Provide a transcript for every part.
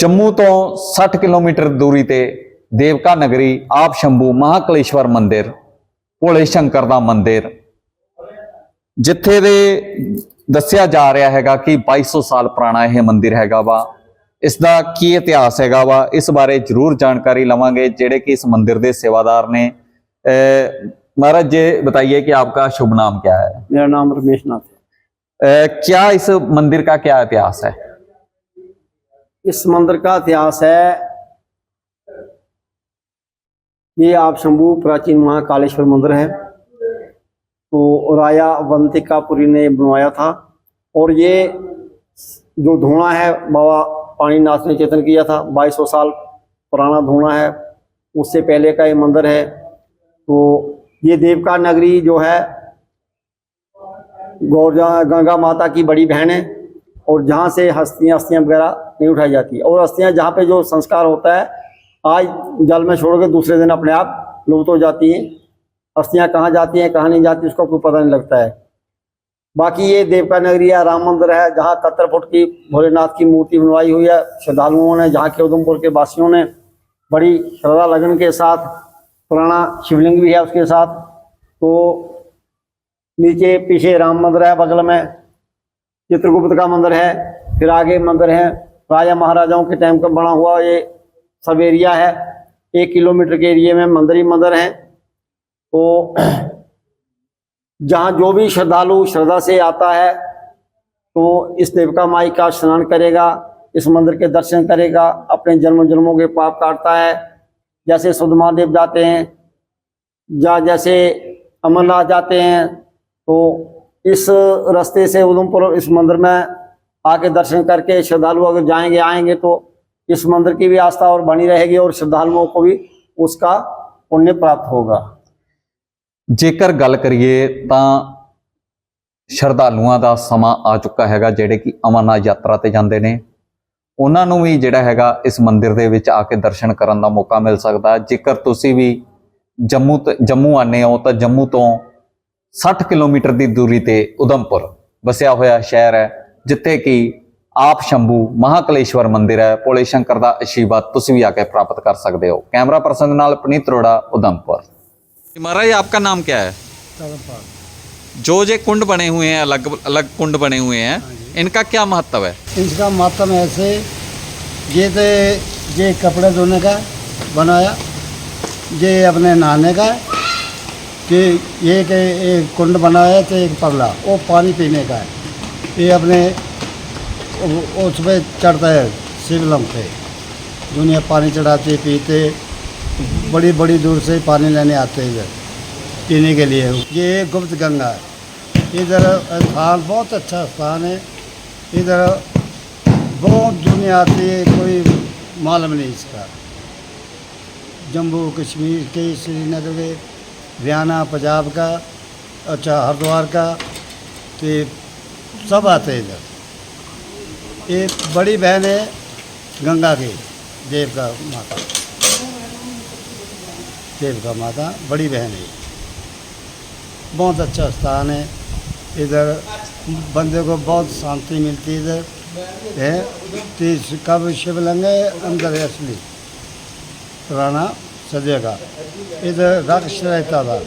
ਜੰਮੂ ਤੋਂ 60 ਕਿਲੋਮੀਟਰ ਦੂਰੀ ਤੇ ਦੇਵਕਾ ਨਗਰੀ ਆਪ ਸ਼ੰਭੂ ਮਹਾਕਲੇਸ਼ਵਰ ਮੰਦਿਰ ਭੋਲੇ ਸ਼ੰਕਰ ਦਾ ਮੰਦਿਰ ਜਿੱਥੇ ਦੇ ਦੱਸਿਆ ਜਾ ਰਿਹਾ ਹੈਗਾ ਕਿ 2200 ਸਾਲ ਪੁਰਾਣਾ ਇਹ ਮੰਦਿਰ ਹੈਗਾ ਵਾ ਇਸ ਦਾ ਕੀ ਇਤਿਹਾਸ ਹੈਗਾ ਵਾ ਇਸ ਬਾਰੇ ਜ਼ਰੂਰ ਜਾਣਕਾਰੀ ਲਵਾਂਗੇ ਜਿਹੜੇ ਕਿ ਇਸ ਮੰਦਿਰ ਦੇ ਸੇਵਾਦਾਰ ਨੇ ਅਹ, महाराज जी बताइए कि आपका शुभ नाम क्या है मेरा नाम रमेश नाथ है अ, क्या इस मंदिर का क्या इतिहास है इस मंदिर का इतिहास है। ये आप शंभू प्राचीन महाकालेश्वर मंदिर है। तो राजा वंतिकापुरी ने बनवाया था और ये जो धुआँ है, बाबा पानीनाथ ने चेतन किया था। 2200 साल पुराना धुआँ है। उससे पहले का ये मंदिर है। तो ये देवका नगरी जो है, गौरजा गंगा माता की बड़ी बहन है और जहाँ से हस्तियाँ हस्तियाँ वगैरह नहीं उठाई जाती। और अस्थियाँ जहाँ पे जो संस्कार होता है, आज जल में छोड़ के दूसरे दिन अपने आप लुप्त हो जाती हैं। अस्थियाँ कहाँ जाती हैं, कहाँ नहीं जाती, उसका कोई पता नहीं लगता है। बाकी ये देवका नगरी है राम मंदिर है, जहाँ सत्तर फुट की भोलेनाथ की मूर्ति बनवाई हुई है, श्रद्धालुओं ने, जहाँ के उधमपुर के वासियों ने बड़ी श्रद्धा लगन के साथ, पुराना शिवलिंग भी है उसके साथ। तो नीचे पीछे राम मंदिर है, बगल में चित्रगुप्त का मंदिर है, फिर आगे मंदिर है। राजा महाराजाओं के टाइम का बना हुआ ये सब एरिया है। एक किलोमीटर के एरिया में मंदिर ही मंदिर है। तो जहाँ जो भी श्रद्धालु श्रद्धा से आता है तो इस देवका माई का स्नान करेगा, इस मंदिर के दर्शन करेगा, अपने जन्म जन्मों के पाप काटता है। जैसे सुध महादेव जाते हैं या जैसे अमरनाथ जाते हैं तो इस रास्ते से उधमपुर, इस मंदिर में आके दर्शन करके श्रद्धालु अगर जाएंगे आएंगे तो इस मंदिर की भी आस्था और बनी रहेगी और श्रद्धालुओं को भी उसका पुण्य प्राप्त होगा ਜੇਕਰ ਗੱਲ ਕਰੀਏ ਤਾਂ ਸ਼ਰਧਾਲੂਆਂ ਦਾ ਸਮਾਂ ਆ ਚੁੱਕਾ ਹੈਗਾ ਜਿਹੜੇ ਕਿ ਅਮਰਨਾਥ ਯਾਤਰਾ ਤੇ ਜਾਂਦੇ ਨੇ ਉਹਨਾਂ ਨੂੰ ਵੀ ਜਿਹੜਾ ਹੈਗਾ ਇਸ ਮੰਦਿਰ ਦੇ ਵਿੱਚ ਆ ਕੇ ਦਰਸ਼ਨ ਕਰਨ ਦਾ ਮੌਕਾ ਮਿਲ ਸਕਦਾ ਹੈ। ਜੇਕਰ ਤੁਸੀਂ ਵੀ ਜੰਮੂ ਤੋਂ ਜੰਮੂ ਆਨੇ ਹੋ ਤਾਂ ਜੰਮੂ ਤੋਂ 60 ਕਿਲੋਮੀਟਰ ਦੀ ਦੂਰੀ ਤੇ ਉਧਮਪੁਰ ਵਸਿਆ ਹੋਇਆ ਸ਼ਹਿਰ ਹੈ ਜਿੱਥੇ ਕਿ ਆਪ ਸ਼ੰਭੂ ਮਹਾਕਲੇਸ਼ਵਰ ਮੰਦਿਰ ਹੈ ਭੋਲੇ ਸ਼ੰਕਰ ਦਾ ਆਸ਼ੀਰਵਾਦ ਤੁਸੀਂ ਵੀ ਆ ਕੇ ਪ੍ਰਾਪਤ ਕਰ ਸਕਦੇ ਹੋ ਕੈਮਰਾ ਪਰਸਨ ਦੇ ਨਾਲ ਪਨੀਤ ਅਰੋੜਾ ਉਧਮਪੁਰ महाराज आपका नाम क्या है जो ये कुंड बने हुए हैं अलग अलग कुंड बने हुए हैं इनका क्या महत्व है इसका महत्व ऐसे ये तो ये कपड़े धोने का बनाया ये अपने नहाने का है कि ये के एक कुंड बनाया तो एक पगला वो पानी पीने का है ये अपने उस पर चढ़ता है शिवलम पे। दुनिया पानी चढ़ाते, पीते, बड़ी बड़ी दूर से पानी लेने आते हैं इधर, पीने के लिए। ये गुप्त गंगा है। इधर स्थान बहुत अच्छा स्थान है। इधर बहुत दुनिया आती है, कोई मालूम नहीं इसका। जम्मू कश्मीर के, श्रीनगर के, हरियाणा, पंजाब का अच्छा हरिद्वार का तो सब आते हैं इधर। ये बड़ी बहन है गंगा की, देव का माता। देव का माता, बड़ी बहन है। बहुत अच्छा स्थान है। इधर बंदे को बहुत शांति मिलती है इधर। है तो इस- कब शिवलिंग है? अंदर असली। पुराना सदिया का इधर राक्ष रहता था।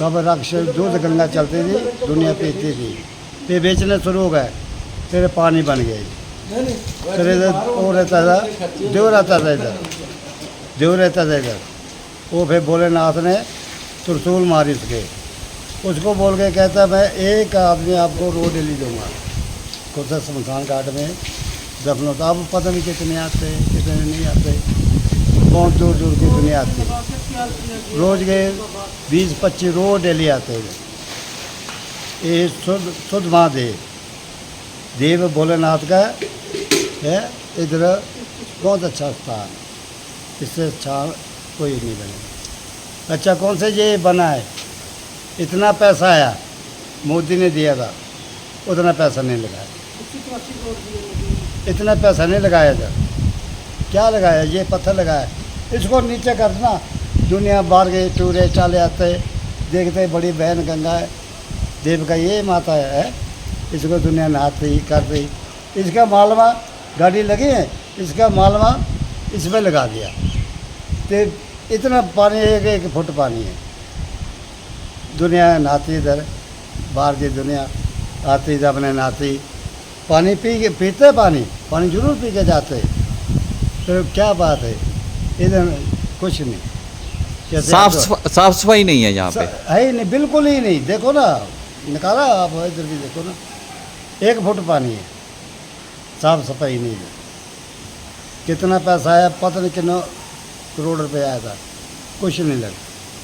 कब राक्ष दूध गंगा चलती थी, दुनिया पीती थी। फिर बेचने शुरू हो गए। फिर पानी बन गए फिर इधर वो रहता था देव रहता था इधर देव रहता था इधर। वो फिर भोलेनाथ ने त्रिशूल मारी उसके। उसको बोल के कहता, मैं एक आदमी आपको रोड ले दूँगा कुछ शमशान घाट में। दफन होता अब पता नहीं कितने आते, कितने नहीं आते। बहुत दूर दूर की दुनिया आती। है रोज के बीस पच्चीस रोज डेली आते। हैं ये शुद्ध शुद्ध महादेव देव भोलेनाथ का, है, इधर बहुत अच्छा स्थान। इससे अच्छा कोई नहीं बनेगा अच्छा कौन से ये बना है? इतना पैसा आया, मोदी ने दिया था, उतना पैसा नहीं लगाया। इतना पैसा नहीं लगाया था। क्या लगाया? ये पत्थर लगाया। इसको नीचे कर करना। दुनिया बाहर के टूरिस्ट चाले आते, देखते, बड़ी बहन गंगा है। देव का ये माता है इसको दुनिया नहाती करती इसका मालवा गाड़ी लगी है इसका मालवा इसमें लगा दिया। तो इतना पानी एक एक फुट पानी है। दुनिया नहाती इधर बाहर की दुनिया आती जब अपने नहाती। पानी पी के पीते पानी पानी ज़रूर पी के जाते। तो क्या बात है इधर कुछ नहीं। साफ़ साफ़ सफ़ाई नहीं है यहाँ पे। है ही नहीं बिल्कुल ही नहीं। देखो ना निकाला आप, इधर भी देखो ना। एक फुट पानी है। साफ़ सफ़ाई नहीं है। कितना पैसा आया, पता नहीं कितना करोड़ रुपये आया था। कुछ नहीं लगा।